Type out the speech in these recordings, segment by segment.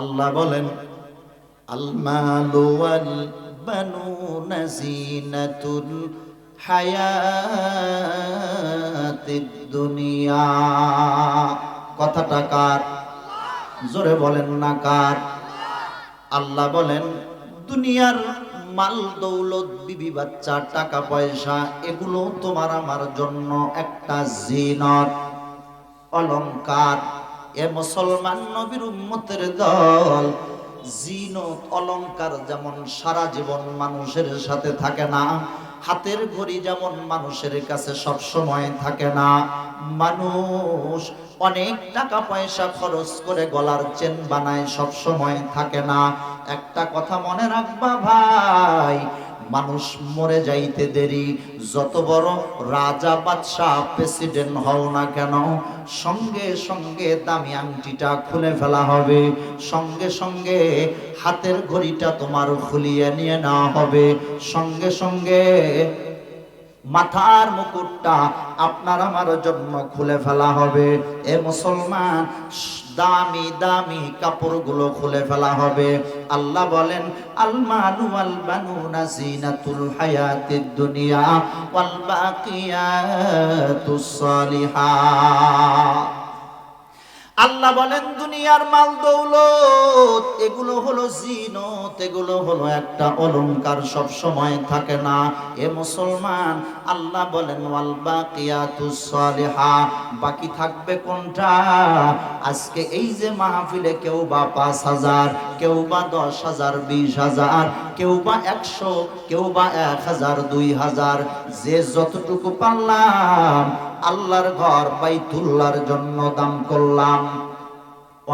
আল্লাহ বলেন আলমালু ওয়াল বানুনা জিনাতুল হায়াতিদ দুনিয়া। কথাটা কার? জোরে বলেন না কার? আল্লাহ বলেন, দুনিয়ার মাল দৌলত, বিবি বাচ্চা, টাকা পয়সা, এগুলো তোমার আমার জন্য একটা জিনত, অলংকার। এ মুসলমান নবীর উম্মতের দল, জিনত, অলংকার যেমন সারা জীবন মানুষের সাথে থাকে না, হাতের ঘড়ি যেমন মানুষের কাছে সব সময় থাকে না, মানুষ অনেক টাকা পয়সা খরচ করে গলার চেন বানায় সব সময় থাকে না। একটা কথা মনে রাখবা ভাই মানুষ মরে যাইতে দেরি। যত বড় রাজা বাদশাহ প্রেসিডেন্ট হও না কেন, সঙ্গে সঙ্গে দামি আংটিটা খুলে ফেলা হবে। সঙ্গে সঙ্গে হাতের ঘড়িটা তোমার খুলিয়ে নিয়ে নেওয়া হবে। সঙ্গে সঙ্গে মাথার মুকুটটা আপনার আমার জন্য খুলে ফেলা হবে। এ মুসলমান, দামি দামি কাপড়গুলো খুলে ফেলা হবে। আল্লাহ বলেন আলমানু আল বানুনা জিনাতুল হায়াতিদ দুনিয়া ওয়াল বাকিয়াতুস সালিহাত আল্লাহ বলেন, দুনিয়ার মাল দৌলত, এগুলো হলো জিনত, এগুলো হলো একটা অলংকার, সব সময় থাকে না। এ মুসলমান, আল্লাহ বলেন, ওয়াল বাকিয়াতুস সালিহা বাকি থাকবে কোনটা? আজকে এই যে মাহফিলে কেউ বা পাঁচ হাজার, কেউ বা দশ হাজার, বিশ হাজার, কেউ বা একশো, কেউ বা এক হাজার, দুই হাজার, যে যতটুকু পারলাম আল্লাহর ঘর বাইতুল্লাহর জন্য দান করলাম।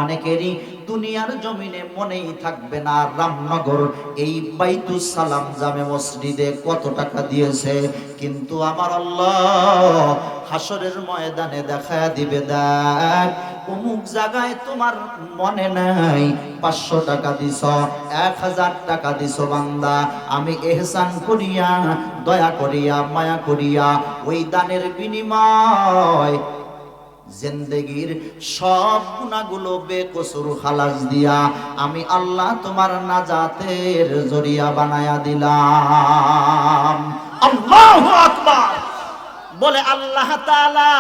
অনেকেরই দুনিয়ার জমিনে মনেই থাকবে না, রামনগর, এই বাইতুল সালাম জামে মসজিদে কত টাকা দিয়েছে? কিন্তু আমার আল্লাহ হাসরের ময়দানে দেখা দিবে, দেখ, অমুক জায়গায় তোমার মনে নাই, পাঁচশো টাকা দিছ, এক হাজার টাকা দিছ বান্দা, আমি এহসান করিয়া, দয়া করিয়া, মায়া করিয়া, ওই দানের বিনিময় জিন্দগির সব গুণাগুলো বেকসুর খালাস দিয়া আমি আল্লাহ তোমার নাজাতের জরিয়া বানায়া দিলাম। আল্লাহু আকবার। বলে আল্লাহ তাআলা,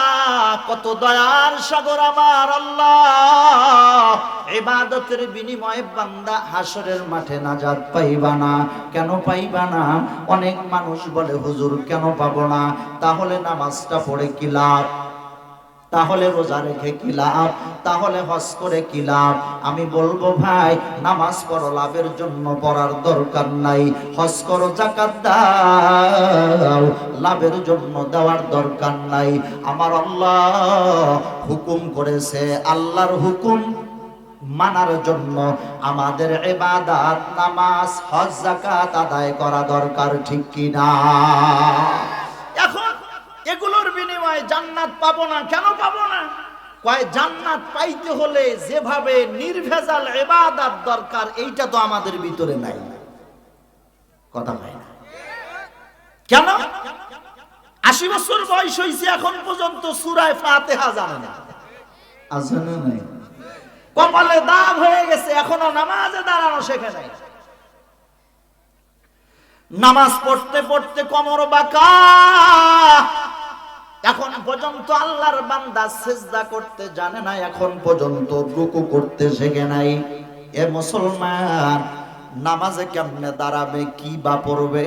কত দয়ার সাগর আমার আল্লাহ। ইবাদতের বিনিময়ে বান্দা হাসরের মাঠে নাজাত পাইবা না। কেন পাইবা না? অনেক মানুষ বলে, হুজুর, কেন পাবো না? তাহলে নামাজটা পড়ে কি লাভ? তাহলে রোজা রেখে কি লাভ? তাহলে হজ করে কি লাভ? আমি বলব, ভাই, নামাজ পড়ো, লাভের জন্য পড়ার দরকার নাই। হজ করো, জাকাত দাও, লাভের জন্য দেওয়ার দরকার নাই। আমার আল্লাহ হুকুম করেছে, আল্লাহর হুকুম মানার জন্য আমাদের এবাদাত নামাজ, হজ, জাকাত আদায় করা দরকার, ঠিক কিনা এখন এগুলোর বিনিময়ে জান্নাত পাবো না কেন পাবো না? কয় জান্নাত পাইতে হলে যেভাবে নির্ভেজাল এবাদাত দরকার এইটা তো আমাদের ভিতরে নাই। কথা হয় না। কেন? আশি বছর বয়স হয়েছে এখন পর্যন্ত সুরায় ফাতেহা জানে না। নাই। কপালে দাগ হয়ে গেছে এখনও নামাজে দাঁড়ানো শেখে নাই। নামাজ পড়তে পড়তে কোমর বাঁকা এখন পর্যন্ত আল্লাহর বান্দা সেজদা করতে জানে না এখন পর্যন্ত রুকু করতে শেখে নাই। এ মুসলমান, নামাজে কেমনে দাঁড়াবে, কি বা পড়বে?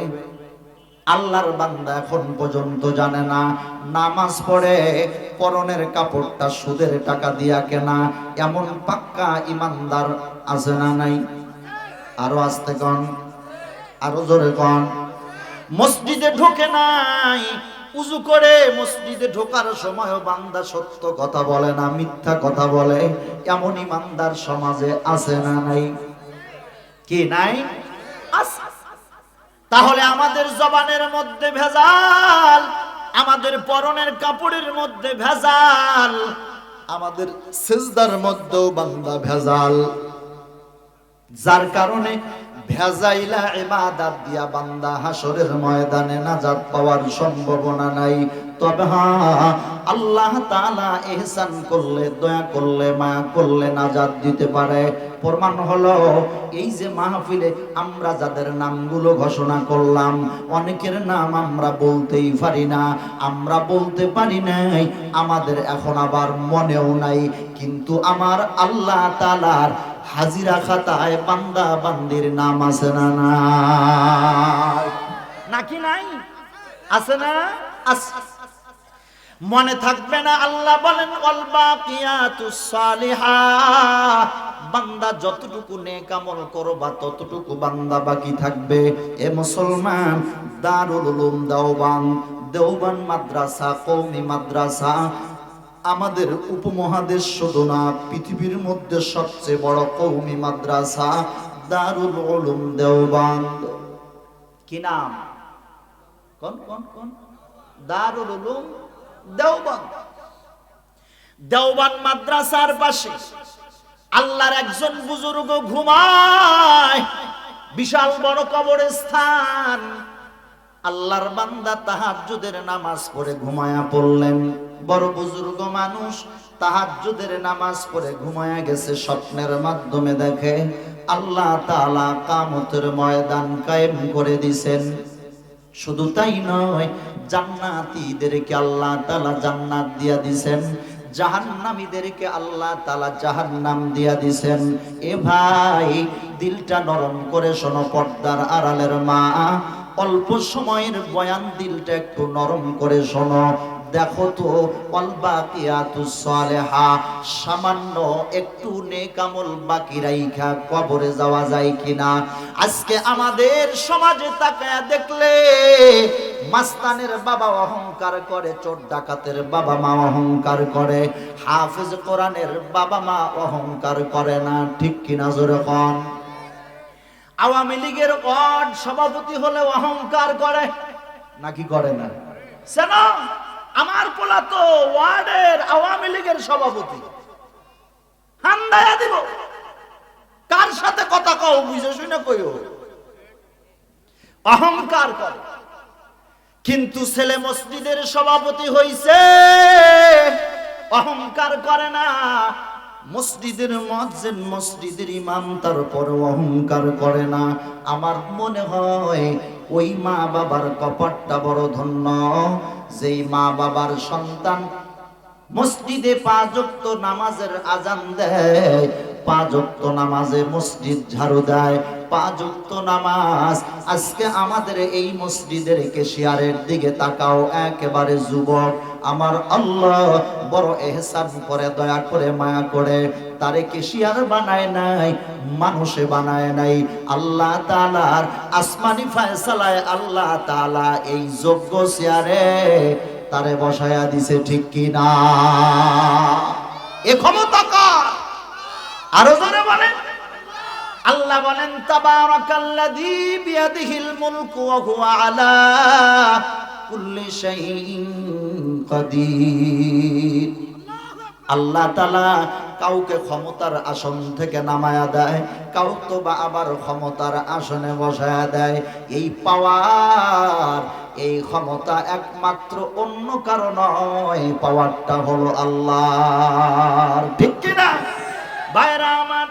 আল্লাহর বান্দা এখন পর্যন্ত জানে না। নামাজ পড়ে পরনের কাপড়টা সুদের টাকা দিয়া কেনা, এমন পাক্কা ইমানদার আছে না নাই? আরও আসতে কন, আরও জোরে কন। মসজিদে ঢোকে নাই উজু করে মসজিদে ঢোকার সময় বান্দা সত্য কথা বলে না, মিথ্যা কথা বলে। এমন ইমানদার সমাজে আছে না নাই? কি নাই? তাহলে আমাদের জবানের মধ্যে ভেজাল, আমাদের পরনের কাপড়ের মধ্যে ভেজাল, আমাদের সেজদার মধ্যেও বান্দা ভেজাল। যার কারণে ভেজাইলা ইবাদাত দিয়া বান্দা হাসরের ময়দানে নাজাত পাওয়ার সম্ভাবনা নাই। আল্লাহ তাআলা এহসান করলে, দয়া করলে, মায়া করলে নাজাত দিতে পারে। প্রমাণ হলো, এই যে মাহফিলে আমরা যাদের নামগুলো ঘোষণা করলাম, অনেকের নাম আমরা বলতেই পারি না। আমরা বলতে পারি নাই, আমাদের এখন আবার মনেও নাই। কিন্তু আমার আল্লাহ তালার হাজিরা খাতায় বান্দা বান্দির নাম আছে না নাই? নাকি নাই? আছে না? আছে মনে থাকবে না আল্লাহ বলেন বান্দা যতটুকু নেক আমল করবা, ততটুকু বান্দা বাকি থাকবে। এ মুসলমান, দারুল উলুম দেওবান দেওবান মাদ্রাসা, কওমি মাদ্রাসা, আমাদের উপমহাদেশ শুধু না, পৃথিবীর মধ্যে সবচেয়ে বড় কওমি মাদ্রাসা, দারুল উলুম দেওবান। কি নাম? কোন কোন কোন? দারুল উলুম দেওবান মাদ্রাসার পাশে আল্লাহর একজন বুজুর্গ ঘুমায়, বিশাল বড় কবরস্থান। আল্লাহর বান্দা নামাজ পড়ে ঘুমায়া পড়লেন। বড় বুজুর্গ মানুষ তাহাজ্জুদের নামাজ পড়ে ঘুমায়া গেছে, স্বপ্নের মাধ্যমে দেখে আল্লাহ তাআলা কামতের ময়দান কায়েম করে দিছেন। শুধু তাই নয়, জান্নাতিদেরকে আল্লাহ তালা জান্নাত দিয়া দিছেন, জাহান্নামীদেরকে আল্লাহ তাআলা জাহান্নাম দিয়া দিছেন। এ ভাই, দিলটা নরম করে শোনো, পর্দার আড়ালের মা, অল্প সময়ের বয়ান দিলটা একটু নরম করে শোনো। দেখো তো সামান্য একটু নেকামল বাকি রাইখা কবরে যাওয়া যায় কিনা? আজকে আমাদের সমাজে তাকায়া দেখলে, মাস্তানের বাবা অহংকার করে, চোর ডাকাতের বাবা মা অহংকার করে, হাফেজ কোরআনের বাবা মা অহংকার করে না, ঠিক কিনা জোরে কন? আওয়ামী লীগের ওয়ার্ড সভাপতি হলে অহংকার করে, নাকি করে না? সেন? আমার পোলা তো ওয়ার্ডের আওয়ামী লীগের সভাপতি। হান্দায়া দিব। কার সাথে কথা কও, বুঝে শুনে কইও। অহংকার করে। কিন্তু ছেলে মসজিদের সভাপতি হইছে। অহংকার করে না। মসজিদের মসজিদ, মসজিদের ইমাম তারপর অহংকার করে না। আমার মনে হয় ওই মা বাবার কপাটটা বড় ধন্য। যেই মা বাবার সন্তান মসজিদে পাঁচক্ত নামাজের আজান দেয় পাঁচক্ত নামাজে মসজিদ ঝাড়ু দেয় পাঁচক্ত নামাজ। আজকে আমাদের এই মসজিদের কেশিয়ারের দিকে তাকাও, একেবারে যুবক। আমার আল্লাহ বড় এহসান করে, দয়া করে, মায়া করে। তারে কেশিয়ার বানায় নাই, মানুষে বানায় নাই। আল্লাহ তালার আসমানি ফায়সালায় আল্লাহ তালা এই যোগ্য চেয়ারে তারে বসায়া দিছে, ঠিক কি না? এ ক্ষমতা কার? আরও জোরে বলেন। আল্লাহ বলেন, তাবারাকাল্লাযী বিয়াদিহিল মুলকু ওয়া হুয়া আলা কুল্লি শাইইন কাদির। আল্লাহ তালা কাউকে ক্ষমতার আসন থেকে নামায়া দেয় কাউকে বা আবার ক্ষমতার আসনে বসায়া দেয়। এই পাওয়ার, এই ক্ষমতা একমাত্র অন্য কারও নয়, পাওয়ারটা হলো আল্লাহ ঠিক কিনা? ভাইরা আমার,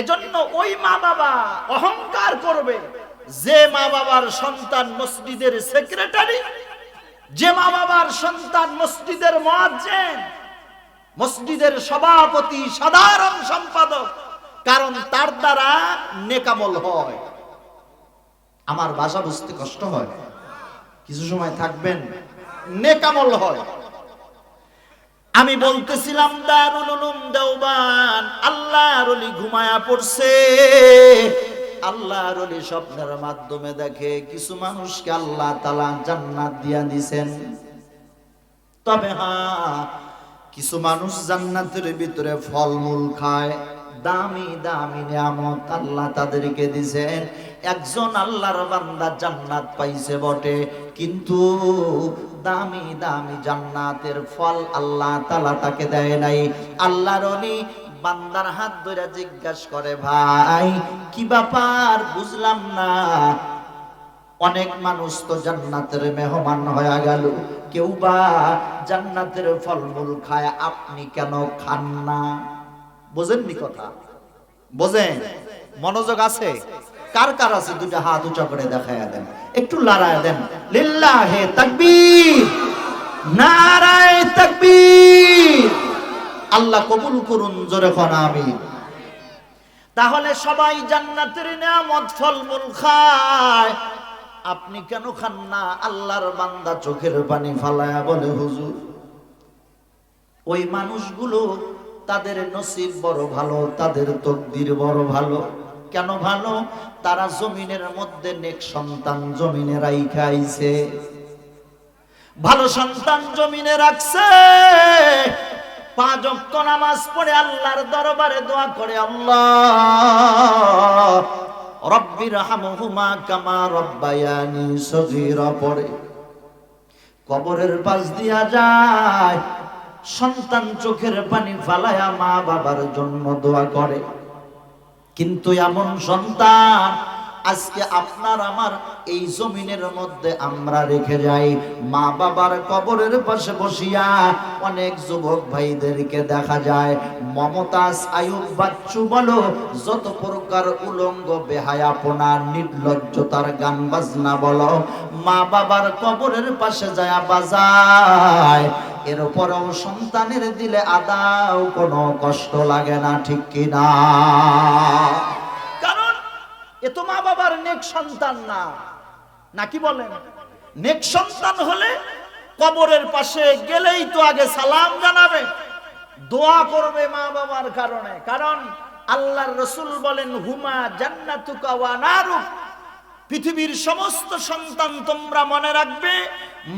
এজন্য ওই মা বাবা অহংকার করবে। যে মা বাবার সন্তান মসজিদের সেক্রেটারি, যে মা বাবার সন্তান মসজিদের মুয়াজ্জিন মসজিদের সভাপতি সাধারণ সম্পাদক, কারণ তার দ্বারা নেকামল হয়। আমার ভাষা বুঝতে কষ্ট হয়। কিছু সময় থাকবেন, নেকামল হয়। আমি বলতেছিলাম, দারুল উলুম দেওবান, আল্লাহর অলি ঘুমায়া পড়ছে। আল্লাহর অলি স্বপ্নের মাধ্যমে দেখে কিছু মানুষকে আল্লাহ তালা জান্নাত দিয়া দিছেন। তবে হ্যাঁ কিছু মানুষ জান্নাতের ভিতরে ফলমূল খায়। দামি দামি নিয়ামত আল্লাহ তাদেরকে দিছেন একজন আল্লাহর বান্দা জান্নাত পাইছে বটে, কিন্তু দামি দামি জান্নাতের ফল আল্লাহ তালা তাকে দেয় নাই। আল্লাহর অলি বান্দার হাত ধরে জিজ্ঞাসা করে, ভাই, কি ব্যাপার? বুঝলাম না। অনেক মানুষ তো জান্নাতের মেহমান হয়ে গেল। কেউ বা জান্নাতের ফলমূল খায়, আপনি কেন খান না? বোঝেননি কথা? বোঝেন? মনোযোগ আছে? কার কার আছে? দুটা হাত উঁচা করে দেখায় দেন। একটু লড়ায় দেন। লিল্লাহে তাকবীর! নারায় তাকবীর! আল্লাহ কবুল করুন জোরে খন আমিন। তাহলে সবাই জান্নাতের নিয়ামত ফলমূল খায়। আপনি কেন খান না? আল্লাহর বান্দা চোখের পানি ফালায়া বলে, হুজুর, ওই মানুষগুলো তাদের নসিব বড় ভালো, তাদের তকদির বড় ভালো। কেন ভালো? তারা জমিনের মধ্যে নেক সন্তান জমিনে রাইখা আইছে। ভালো সন্তান জমিনে রাখছে। পাঁচ নামাজ পড়ে আল্লাহর দরবারে দোয়া করে, আল্লাহ রব্বির হামহুমা কামা রব্বায়ানি সগীরা পড়ে। কবরের পাশ দিয়া যায়, সন্তান চোখের পানি ফালায়া মা বাবার জন্য দোয়া করে। কিন্তু এমন সন্তান আজকে আপনার আমার এই জমিনের মধ্যে আমরা রেখে যাই। মা বাবার কবরের পাশে বসিয়া অনেক যুবক ভাইদেরকে দেখা যায়। মমতাজ, আয়ুব, বাচ্চু বলো, যত প্রকার উলঙ্গ বেহায়াপনা নির্লজ্জতার গান বাজনা বলো, মা বাবার কবরের পাশে যায় বাজায়। এরপরেও সন্তানের দিলে আদাও কোনো কষ্ট লাগে না, ঠিক কিনা? এ তো মা বাবার নেক সন্তান না। নাকি বলেন? নেক সন্তান হলে কবরের পাশে গেলেই তো আগে সালাম জানাবে। দোয়া করবে মা বাবার কারণে। কারণ আল্লাহর রসুল বলেন, হুমা জান্নাতুকা ওয়া পৃথিবীর সমস্ত সন্তান তোমরা মনে রাখবে,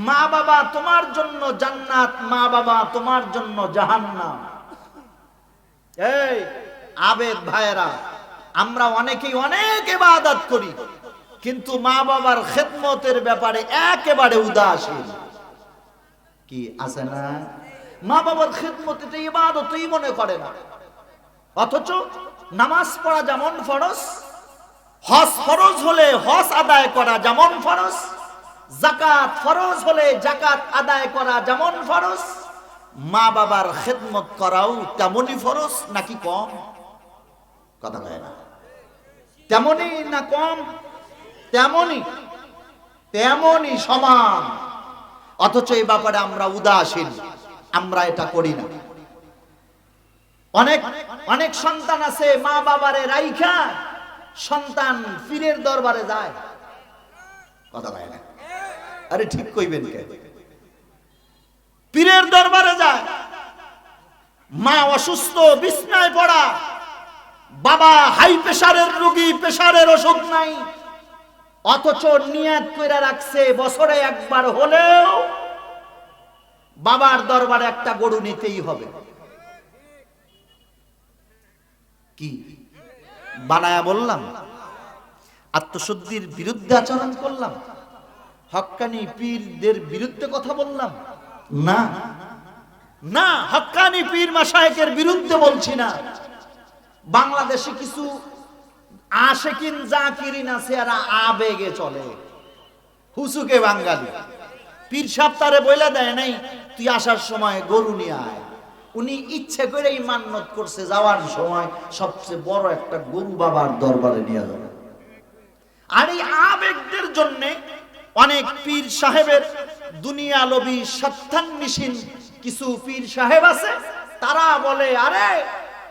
মা বাবা তোমার জন্য জান্নাত, মা বাবা তোমার জন্য জাহান্নাম। এই আবেদ ভাইয়েরা আমরা অনেকেই অনেক ইবাদত করি, কিন্তু মা বাবার খেদমতের ব্যাপারে একেবারে উদাসীন। কি আছে না? মা বাবার খেদমত এটা ইবাদতই মনে করে না। অথচ নামাজ পড়া যেমন ফরজ, হজ ফরজ হলে হজ আদায় করা যেমন ফরজ জাকাত ফরজ হলে জাকাত আদায় করা যেমন ফরজ, মা বাবার খেদমত করাও তেমনই ফরজ নাকি কম? কথা কয় না। তেমনই না কম, তেমনই তেমনই সমান। অথচ এই ব্যাপারে আমরা উদাসীন, আমরা এটা করি না। অনেক অনেক সন্তান আছে, মা বাবারে রাইখা সন্তান পীরের দরবারে যায়। কথা কয় না? আরে ঠিক কইবেন কে? পীরের দরবারে যায়। মা অসুস্থ, বিছনায় পড়া বাবা, হাই প্রেসারের রোগী প্রেসারের অসুখ নাই। অথচ নিয়াত করে রাখছে, বছরে একবার হলেও বাবার দরবারে একটা গরু নিতেই হবে। কি? বানায়া বললাম, আত্মশুদ্ধির বিরুদ্ধে আচরণ করলাম হক্কানি পীরদের বিরুদ্ধে কথা বললাম। না। না হক্কানি পীর মাসায়েকের বিরুদ্ধে বলছি না। বাংলাদেশে কিছু আশেকিন জাকিরিন আছে আর আবেগে চলে। হুসুকে বাঙালি। পীর সাহেব তারে দেয় নাই, তুই আসার সময় গরু নিয়ে আয়। উনি ইচ্ছে করেই মান্নত করছে, যাওয়ার সময় সবচেয়ে বড় একটা গরু বাবার দরবারে নিয়ে যাবে। আর এই আবেগদের জন্য অনেক পীর সাহেবের দুনিয়া লবি সত্যান্বেষীন কিছু পীর সাহেব আছে, তারা বলে, আরে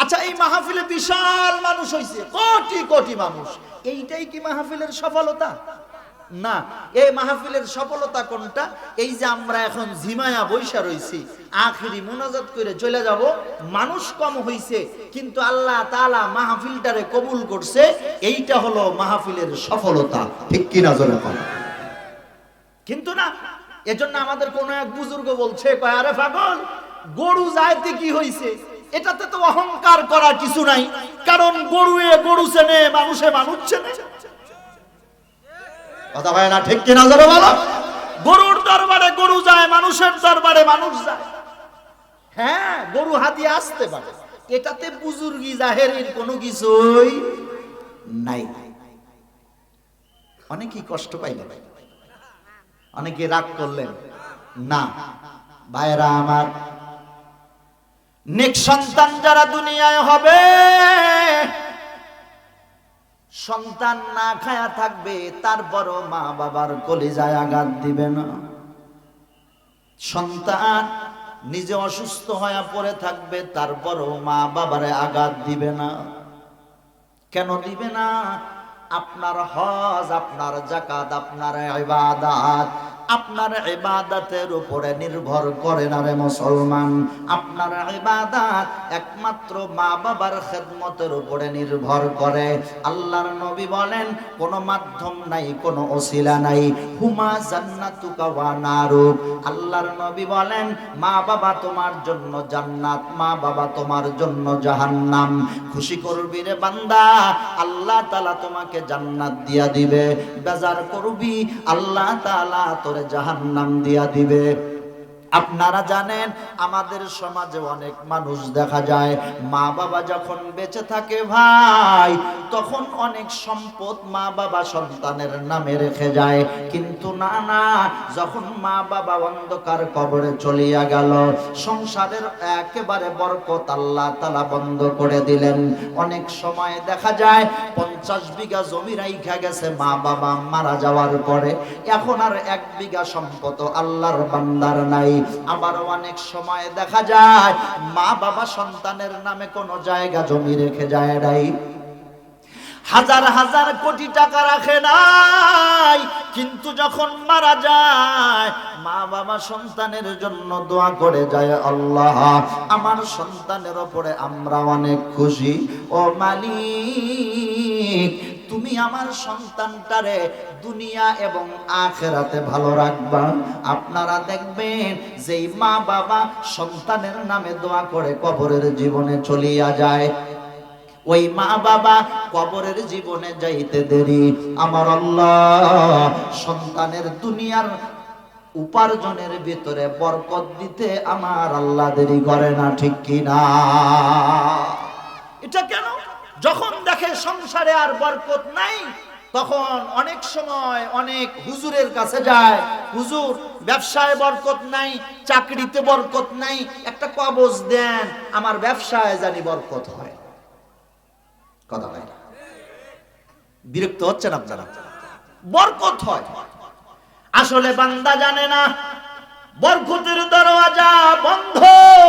আচ্ছা এই মাহফিলে বিশাল মানুষ হয়েছে কোটি কোটি মানুষ। এইটাই কি মাহফিলের সফলতা? না, এই মাহফিলের সফলতা কোনটা? এই যে আমরা এখন ঝিমায়া বৈশা রইছি, আখিরি মোনাজাত করে চলে যাব, মানুষ কম হইছে, কিন্তু আল্লাহ তাআলা মাহফিলটারে কবুল করছে, এইটা হলো মাহফিলের সফলতা। ঠিক কি না জোরে কথা? কিন্তু না, এজন্য আমাদের কোন এক বুজুর্গ বলছে, কয়, আরে পাগল, গরু যাইতে কি হইছে? এটাতে তো অহংকার করার কিছু নাই। কারণ গরুয়ে গরু চেনে, মানুষে মানুষ চেনে। কথা হয় না ঠিক কিনা ধরো বলো? গরুর দরবারে গরু যায়, মানুষের দরবারে মানুষ যায়। হ্যাঁ গরু হাতিয়ে আসতে পারে। এটাতে বুজুর্গি জাহেরের কোনো কিছুই নাই। অনেকেই কষ্ট পাইলেন। অনেকে রাগ করলেন। না ভাইরা আমার নেক সন্তান যারা দুনিয়ায় হবে, সন্তান না খায়া থাকবে তারপরও মা বাবার কলিজায় আঘাত দিবে না। সন্তান নিজে অসুস্থ হয়ে পড়ে থাকবে তারপরও মা বাবারে আঘাত দিবে না। কেন দিবে না? আপনার হজ, আপনার জাকাত, আপনার ইবাদাত আপনার ইবাদাতের উপরে নির্ভর করে না রে মুসলমান। আপনার ইবাদাত একমাত্র মা বাবার খেদমতের উপরে নির্ভর করে। আল্লাহর নবী বলেন, কোনো মাধ্যম নাই, কোনো ওসিলা নাই। হুমা জান্নাতুকা ওয়া নারুক আল্লাহর নবী বলেন মা বাবা তোমার জন্য জান্নাত মা বাবা তোমার জন্য জাহান্নাম। খুশি করবি রে বান্দা, আল্লাহ তাআলা তোমাকে জান্নাত দিয়া দিবে। বেজার করবি, আল্লাহ তাআলা তোরে জাহান্নাম দিয়া দিবে। আপনারা জানেন, আমাদের সমাজে অনেক মানুষ দেখা যায় মা বাবা যখন বেঁচে থাকে ভাই, তখন অনেক সম্পদ মা বাবা সন্তানের নামে রেখে যায়। কিন্তু না না যখন মা বাবা অন্ধকার কবরে চলিয়া গেল, সংসারের একেবারে বরকত আল্লাহ তালা বন্ধ করে দিলেন। অনেক সময় দেখা যায়, পঞ্চাশ বিঘা জমি রাইখা গেছে মা বাবা মারা যাওয়ার পরে, এখন আর এক বিঘা সম্পদ আল্লাহর বান্দার নাই। আবার অনেক সময় দেখা যায়, মা বাবা সন্তানের নামে কোনো জায়গা জমি রেখে যায় নাই। হাজার হাজার কোটি টাকা রাখে নাই, কিন্তু যখন মারা যায়, মা বাবা সন্তানের জন্য দোয়া করে যায়, আল্লাহ, আমার সন্তানের ওপরে আমরা অনেক খুশি। ও মালিক তুমি আমার সন্তানটারে দুনিয়া এবং আখেরাতে ভালো রাখবা। আপনারা দেখবেন যেই মা বাবা সন্তানের নামে দোয়া করে কবরের জীবনে চলিয়া যায়। ওই মা বাবা কবরের জীবনে যাইতে দেরি। আমার আল্লাহ সন্তানের দুনিয়ার উপার্জনের ভিতরে বরকত দিতে আমার আল্লাহ দেরি করে না, ঠিক কিনা? এটা কেন? যখন দেখে সংসারে আর বরকত নাই, তখন অনেক সময় অনেক হুজুরের কাছে যায়, হুজুর, ব্যবসায় বরকত নাই, চাকরিতে বরকত নাই, একটা কবজ দেন, আমার ব্যবসায় জানি বরকত হয়। কথা হয় বিরক্ত হচ্ছেন আপনারা? বরকত হয়। আসলে বান্দা জানে না, বরকতের দরওয়াজা বন্ধ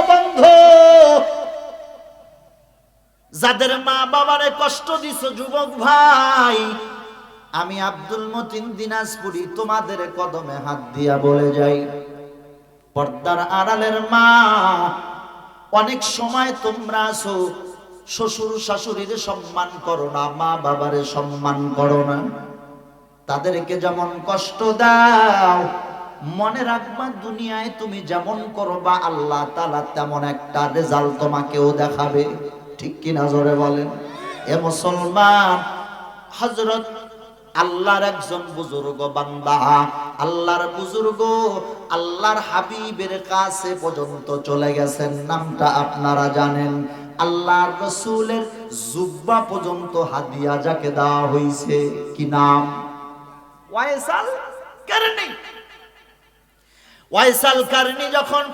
বন্ধ। যাদের মা বাবারে কষ্ট দিছ, যুবক ভাই, আমি আব্দুল মতিন দিনাজপুরি তোমাদের কদমে হাত দিয়া বলে যাই। পর্দার আড়ালের মা, অনেক সময় তোমরা আছো, শ্বশুর শাশুড়ির সম্মান করো না, মা বাবারে সম্মান করো না। তাদেরকে যেমন কষ্ট দাও, মনে রাখবা দুনিয়ায় তুমি যেমন করবা, আল্লাহ তালা তেমন একটা রেজাল্ট তোমাকেও দেখাবে। ঠিক কিনা জোরে বলেন। এ মুসলমান হজরত আল্লাহর একজন বুজুর্গ বান্দা, আল্লাহর বুজুর্গ আল্লাহর হাবিবের কাছে পর্যন্ত চলে গেছেন। নামটা আপনারা জানেন। আল্লাহর রসুলের জুব্বা পর্যন্ত হাদিয়া যাকে দেওয়া হয়েছে কি নাম? ওয়াইসাল কারণী ওয়াইসাল কারণী যখন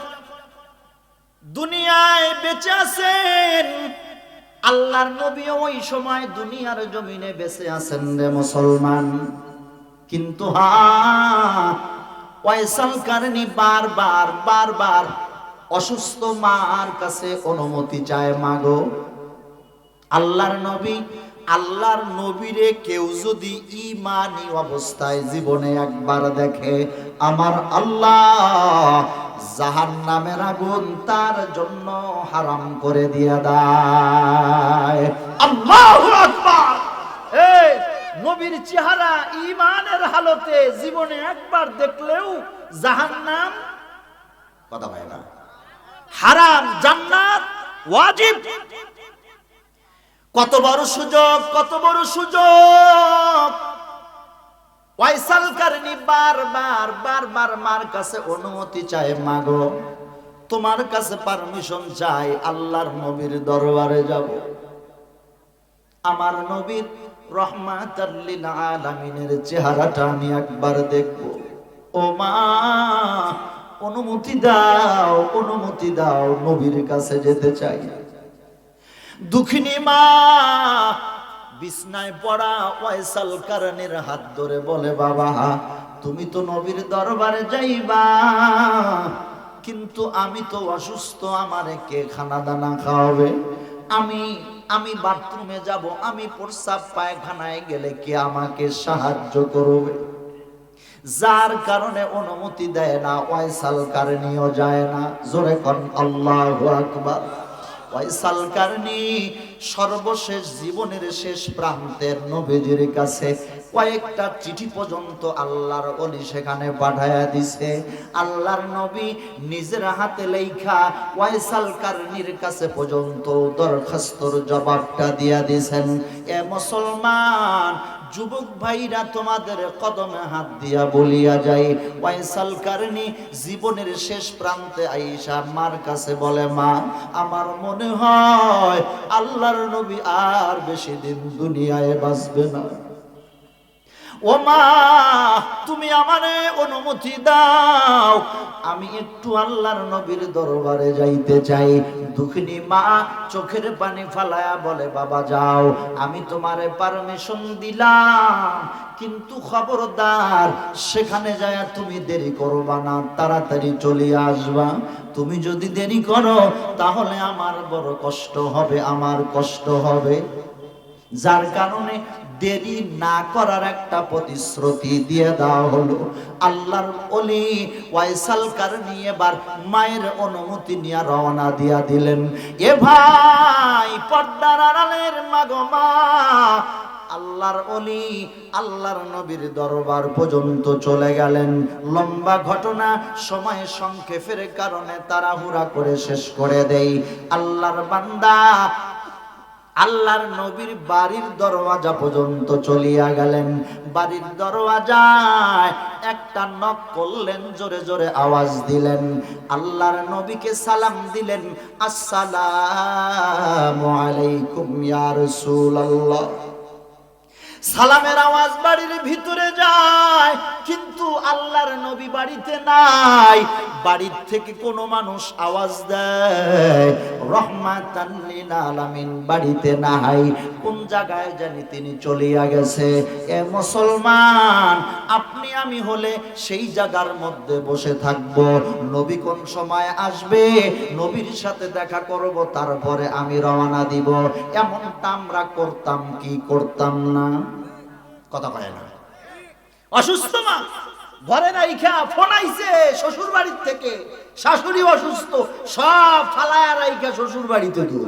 দুনিয়ায় বেঁচে আছেন আল্লাহর নবী ওই সময় দুনিয়ার জমিনে বেঁচে আছেন রে মুসলমান। কিন্তু বারবার বারবার অসুস্থ মার কাছে অনুমতি চায় মাগো। আল্লাহর নবী, আল্লাহর নবীরে কেউ যদি ইমানি অবস্থায় জীবনে একবার দেখে, আমার আল্লাহ জাহান নামের আগুন তার জন্য হারাম করে দিয়ে দেয়। চেহারা ইমানের হালতে জীবনে একবার দেখলেও জাহান্নাম কথা পায় না। হারাম, জান্নাত ওয়াজিব। কত বড় সুযোগ, কত বড় সুযোগ। ওয়াইসাল কারণি বারবার বারবার মার কাছে অনুমতি চায়, মাগো, তোমার কাছে পারমিশন চাই, আল্লাহর নবীর দরবারে যাব। আমার নবীর রহমাতাল্লিল আলামিনের চেহারাটা আমি একবার দেখব। ও মা, অনুমতি দাও অনুমতি দাও, নবীর কাছে যেতে চাই। দুঃখিনী মা বিছনায় পড়া ওয়াইসাল কারণের হাত ধরে বলে, বাবা, তুমি তো নবীর দরবারে যাইবা, কিন্তু আমি তো অসুস্থ, আমারে কে খানা দানা খাওয়াবে? আমি আমি বাথরুমে যাব, আমি প্রস্রাব পায়খানায় গেলে কে আমাকে সাহায্য করবে? যার কারণে অনুমতি দেয় না ওয়াইসাল কারণীয় যায় না। জোরে কন, আল্লাহু আকবার। ওয়াইসাল কারণী সর্বশেষ জীবনের শেষ প্রান্তের নবীজির কাছে কয়েকটা চিঠি পর্যন্ত আল্লাহর অলি সেখানে পাঠায়া দিছে। আল্লাহর নবী নিজের হাতে লেখা ওয়াইসাল কারণীর কাছে পর্যন্ত দরখাস্তর জবাবটা দিয়া দিছেন। এ মুসলমান যুবক ভাইরা তোমাদের কদমে হাত দিয়া বলিয়া যাই, ওয়াইসাল কারণী জীবনের শেষ প্রান্তে আইসা মার কাছে বলে, মা, আমার মনে হয় আল্লাহর নবী আর বেশি দিন দুনিয়ায় বাঁচবে না। ও মা তুমি আমারে অনুমতি দাও। আমি একটু আল্লাহর নবীর দরবারে যাইতে চাই। দুঃখিনী মা, চোখের পানি ফালায়া বলে, বাবা, যাও। আমি তোমারে পারমিশন দিলাম। কিন্তু খবরদার, সেখানে যায় তুমি দেরি করবা না। তাড়াতাড়ি চলে আসবা। তুমি যদি দেরি করো, তাহলে আমার বড় কষ্ট হবে, আমার কষ্ট হবে। যার কারণে দেরি না করার একটা প্রতিশ্রুতি দিয়ে দেওয়া হলো। আল্লাহর অলি ওয়াইসাল কারণে এবার মায়ের অনুমতি নিয়ে রওনা দিয়া দিলেন। এ ভাই, পর্দার আড়ালের মাগো মা, আল্লাহর অলি আল্লাহর নবীর দরবার পর্যন্ত চলে গেলেন। লম্বা ঘটনা, সময় সংক্ষেপের কারণে তাড়াহুড়া করে শেষ করে দেই। আল্লাহর বান্দা আল্লাহর নবীর বাড়ির দরওয়াজা পর্যন্ত চলিয়া গেলেন। বাড়ির দরওয়াজায় একটা নক করলেন, জোরে জোরে আওয়াজ দিলেন। আল্লাহর নবীকে সালাম দিলেন, আসসালামু আলাইকুম ইয়া রাসূলুল্লাহ। সালামের আওয়াজ বাড়ির ভিতরে যায়, কিন্তু আল্লাহর নবী বাড়িতে নাই। বাড়ির থেকে কোনো মানুষ আওয়াজ দেয় রহমাতান আলামিন, বাড়িতে নাই। কোন জায়গায় জানি তিনি চলিয়া গেছে। এ মুসলমান, আপনি আমি হলে সেই জায়গার মধ্যে বসে থাকব। নবী কোন সময় আসবে? নবীর সাথে দেখা করব, তারপরে আমি রওনা দিব। এমনটা আমরা করতাম কি করতাম না? কথা কয় না। অসুস্থ মা ঘরে রাইখা ফোন আইছে শ্বশুর বাড়ির থেকে। শাশুড়ি অসুস্থ সব ফালায়া রাইখা শ্বশুর বাড়িতে দূর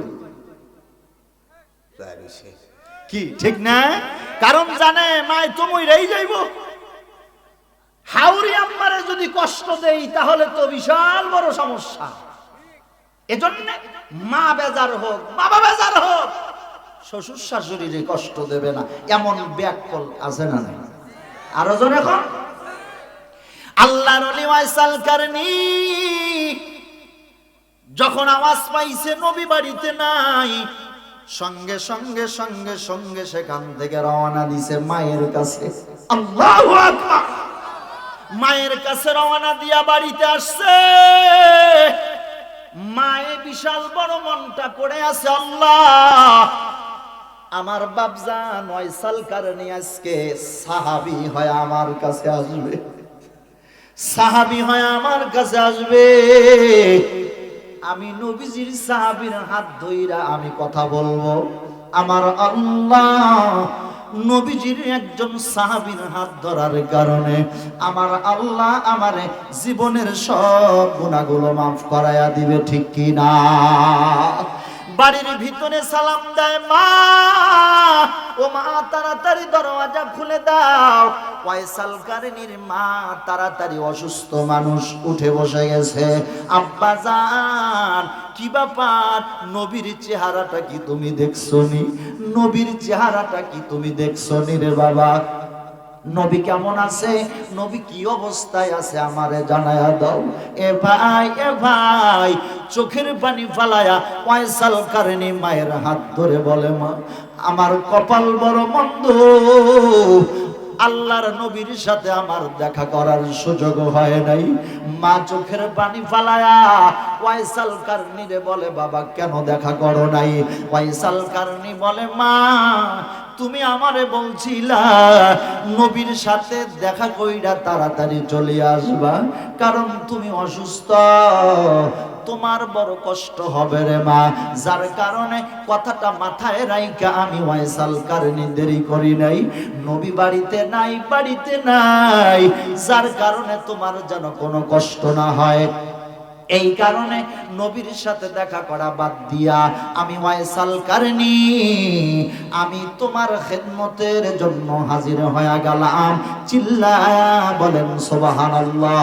কি ঠিক না? কারণ জানে মায় তুমি রেই যাইব। হাউরি আম্মারে যদি কষ্ট দেই তাহলে তো বিশাল বড় সমস্যা। এজন্য মা বেজার হোক বাবা বেজার হোক শ্বশুর শাশুড়িরে কষ্ট দেবে না। এমন ব্যাকল আছে না আরও জন এখন আল্লাহর যখন আওয়াজ পাইছে, নবী বাড়িতে নাই। সঙ্গে সঙ্গে সঙ্গে সঙ্গে সেখান থেকে রওনা দিছে মায়ের কাছে। মায়ের কাছে রওনা দিয়া বাড়িতে আসছে। মায়ে বিশাল বড় মনটা করে আছে, আল্লাহ! আমার বাবজা নয় সাল কারণে আজকে সাহাবি হয় আমার কাছে আসবে। সাহাবি হয় আমার কাছে আসবে। আমি নবীজির সাহাবির হাত ধইরা আমি কথা বলব। আমার আল্লাহ নবীজির একজন সাহাবীর হাত ধরার কারণে আমার আল্লাহ আমার জীবনের সব গুণাগুলো মাফ করাইয়া দিবে, ঠিক কি না বাড়ির ভিতরে সালাম দেয়, মা, ও মা, তাড়াতাড়ি দরওয়াজা খুলে দাও। কারণীর মা তাড়াতাড়ি অসুস্থ মানুষ উঠে বসে গেছে। আব্বা জান, কি ব্যাপার? নবীর চেহারাটা কি তুমি দেখছ নি নবীর চেহারাটা কি তুমি দেখছ নি রে বাবা? নবী কেমন আছে? নবী কি অবস্থায় আছে আমারে জানায়া দাও। এ ভাই এ ভাই চোখের পানি ফালায়া পয়সাল কারণে মায়ের হাত ধরে বলে, মা, আমার কপাল বড় মন্দ। আল্লাহর নবীর সাথে আমার দেখা করার সুযোগ হয় নাই। মা চোখের পানি ফালায়া ওয়াইসাল কারনি রে বলে, বাবা, কেন দেখা করো নাই? ওয়াইসাল কারনি বলে, মা, তুমি আমারে বলছিলা, নবীর সাথে দেখা কইরা তাড়াতাড়ি চলে আসবা, কারণ তুমি অসুস্থ। তোমার বড় কষ্ট হবে রে মা। যার কারণে কথাটা মাথায় রাইকা আমি ওয়াইসাল কারণে দেরি করি নাই। নবী বাড়িতে নাই বাড়িতে নাই। যার কারণে তোমার যেন কোনো কষ্ট না হয়। এই কারণে নবীর সাথে দেখা করা বাদ দিয়া আমি ওয়াইসাল কারণি আমি তোমার খেদমতের জন্য হাজির হয়ে গেলাম। চিল্লা বলেন, সুবহানাল্লাহ।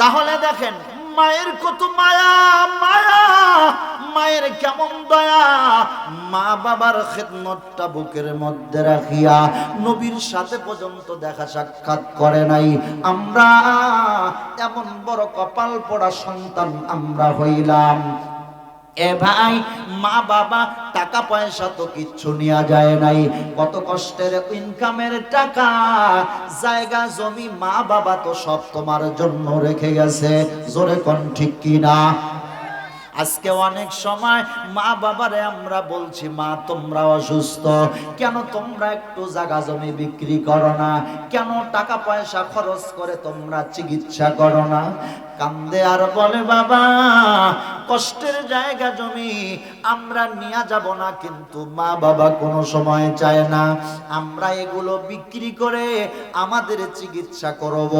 তাহলে দেখেন মায়ের কত মায়া মায়া। মায়ের কেমন দয়া। মা বাবার খেদমতটা বুকের মধ্যে রাখিয়া নবীর সাথে পর্যন্ত দেখা সাক্ষাৎ করে নাই। আমরা এমন বড় কপাল পড়া সন্তান আমরা হইলাম। এ ভাই, মা বাবা, টাকা পয়সা তো কিচ্ছু নেওয়া যায় নাই। কত কষ্টের ইনকামের টাকা, জায়গা, জমি, মা বাবা তো সব তোমার জন্য রেখে গেছে। জোরে কন ঠিক কিনা? আজকে অনেক সময় মা বাবারে আমরা বলছি, মা, তোমরা অসুস্থ। কেন তোমরা একটু জায়গা জমি বিক্রি করো না? কেন টাকা পয়সা খরচ করে তোমরা চিকিৎসা করো না? কান্দে আর বলে, বাবা, কষ্টের জায়গা জমি, আমরা নিয়ে যাব না। কিন্তু মা বাবা কোনো সময় চায় না, আমরা এগুলো বিক্রি করে আমাদের চিকিৎসা করব।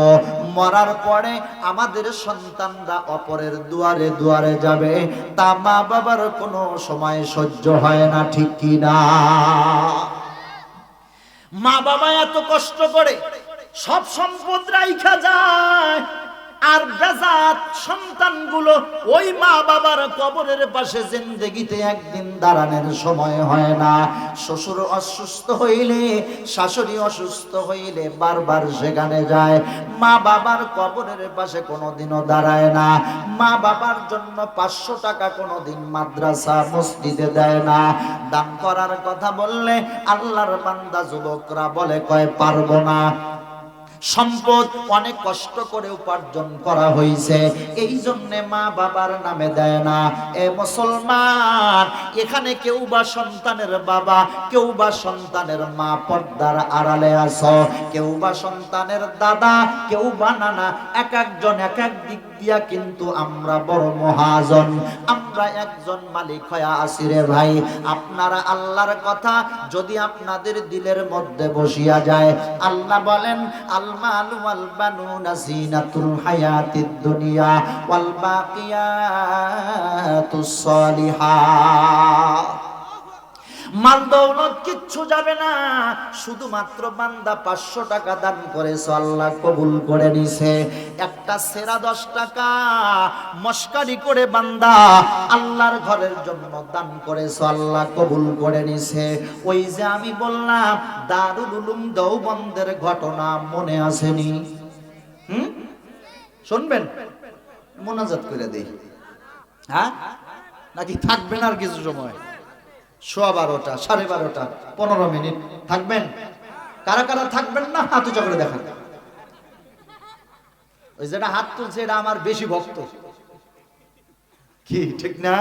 মরার পরে আমাদের সন্তানরা অপরের দুয়ারে দুয়ারে যাবে। তা মা বাবার কোনো সময় সহ্য হয় না, ঠিক কিনা মা বাবা এত কষ্ট করে সব সম্পদ রাইখা যায়। আর বেজাত সন্তানগুলো ওই মা বাবার কবরের পাশে জিন্দগিতে একদিন দাঁড়ানোর সময় হয় না। শ্বশুর অসুস্থ হইলে, শাশুড়ি অসুস্থ হইলে বারবার সেখানে যায়। মা বাবার কবরের পাশে কোনোদিনও দাঁড়ায় না। মা বাবার জন্য পাঁচশো টাকা কোনোদিন মাদ্রাসা, মসজিদে দেয় না। দান করার কথা বললে আল্লাহর বান্দা যুবকরা বলে, কয়, পারব না। সম্পদ অনেক কষ্ট করে উপার্জন করা হয়েছে এই জন্য মা বাবার নামে দেয় না। এ মুসলমান, এখানে কেউ বা সন্তানের বাবা, কেউ বা সন্তানের মা পর্দার আড়ালে আস কেউ বা সন্তানের দাদা, কেউ বা নানা, এক একজন এক এক দিক দিয়া কিন্তু আমরা বড় মহাজন। আমরা একজন মালিক হয়ে আসি রে ভাই। আপনারা আল্লাহর কথা যদি আপনাদের দিলের মধ্যে বসিয়া যায়, আল্লাহ বলেন আল মাল ওয়াল বানুনা জিনাতুল হায়াতিদ দুনিয়া ওয়াল বাকিয়াতুস সালিহাত মাল দৌলত কিচ্ছু যাবে না। শুধুমাত্র বান্দা পাঁচশো টাকা দান করেছে, আল্লাহ কবুল করে নিছে। একটা সেরা দশ টাকা মস্কারি করে বান্দা আল্লাহর ঘরের জন্য দান করেছে, আল্লাহ কবুল করে নিছে। ওই যে আমি বললাম, দারুল উলুম দেওবন্দের ঘটনা মনে আসেনি। হুম? শুনবেন? মোনাজাত করে দেই। হ্যাঁ? নাকি থাকবেন আর কিছু সময়? সোয়া বারোটা, সাড়ে বারোটা, পনেরো মিনিট। থাকবেন? কারা কারা থাকবেন না? হাত উঁচা করে দেখান। ওই যেটা হাত তুলছে, এটা আমার বেশি ভক্ত। কি, ঠিক না?